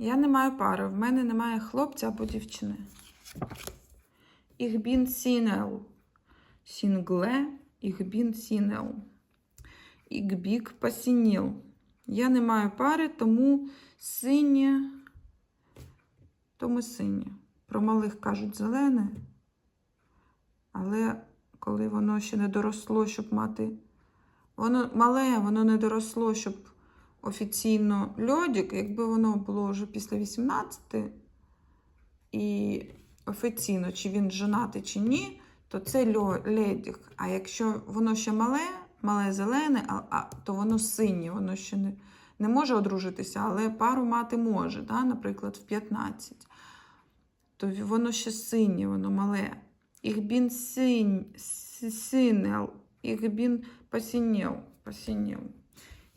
Я не маю пари, в мене немає хлопця або дівчини. Ich bin Single. Сінгле, Single. Ich бік посінів. Я не маю пари, тому синє, тому синє. Про малих кажуть зелене, але коли воно ще не доросло, щоб мати. Воно мале, воно не доросло, щоб офіційно льодик, якби воно було вже після 18 і офіційно, чи він женатий, чи ні, то це льо- А якщо воно ще мале, мале зелене, а, а, то воно синє, воно ще не, не може одружитися, але пару мати може, да? наприклад, в 15. То воно ще синє, воно мале. Ich bin синь, синел, bin посінів, посінів.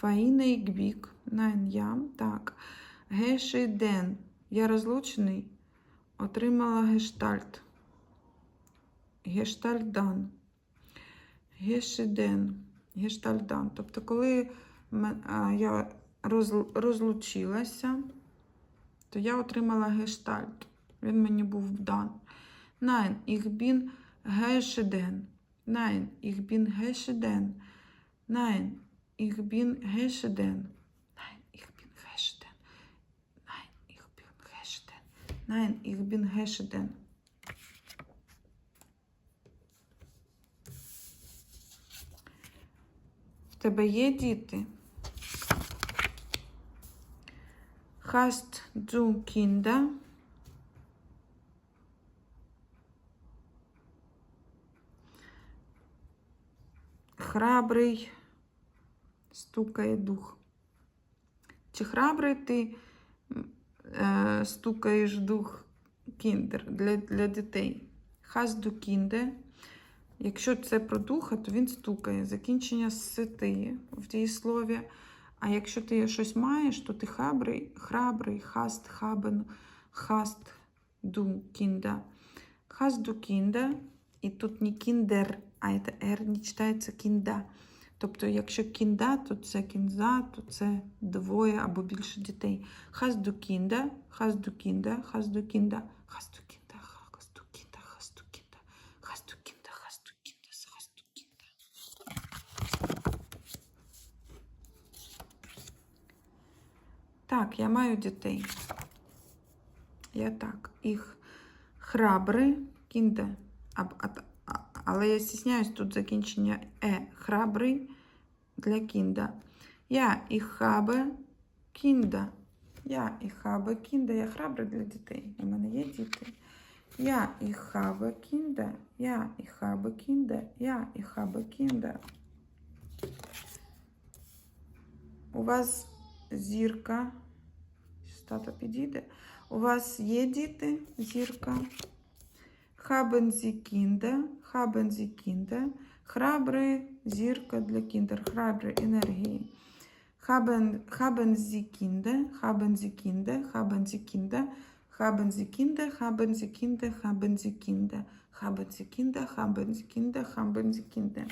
Фаїна. Nein, я. Так. Geschieden. Я розлучений. Отримала гештальт. Гештальтдан. Geschieden. Гештальтдан. Тобто, коли я розлучилася, то я отримала гештальт. Він мені був дан. Nein, ich. Nein, ich bin geschieden. Nein, ich bin geschieden. Nein, ich bin geschieden. Nein, ich bin geschieden. Nein, ich bin geschieden. В тебе є діти? Hast du Kinder? Храбрий стукає дух. Чи храбрий ти е, стукаєш дух кіндер для, для дітей? Hast du Kinder? Якщо це про духа, то він стукає. Закінчення сити в дієслові. А якщо ти щось маєш, то ти храбрий, храбрий, хаст, хабен, хаст, ду, кінда. Хаст ду кінда, і тут не кіндер, а це ер не читається кінда. Тобто, якщо кінда, то це кінза, то це двоє або більше дітей. Хас ду кінда, хас ду кінда, хас ду кінда, хас ду кінда, хас ду кінда, хас ду кінда, хас ду кінда, хас ду кінда, хас ду кінда. Так, я маю дітей. Я так. Їх храбри, кінде. А, а, а, але я стісняюсь тут закінчення е. Храбрий для кінда. Я і хабе кінда. Я і хабе кінда. Я храбрий для дітей. У мене є діти. Я і хабе кінда. Я і хабе кінда. Я і хабе кінда. У вас зірка. Щас Тато підійде. У вас є діти, зірка. Haben Sie Kinder? Haben Sie Kinder? Храбрий зірка для кіндер. Храбрі енергії. Haben, haben Sie Kinder? Haben Sie Kinder? Haben Sie Kinder? Haben Sie Kinder? Haben Sie Kinder? Haben Sie Kinder? Haben Sie Kinder? Haben Sie Kinder? Haben Sie Kinder?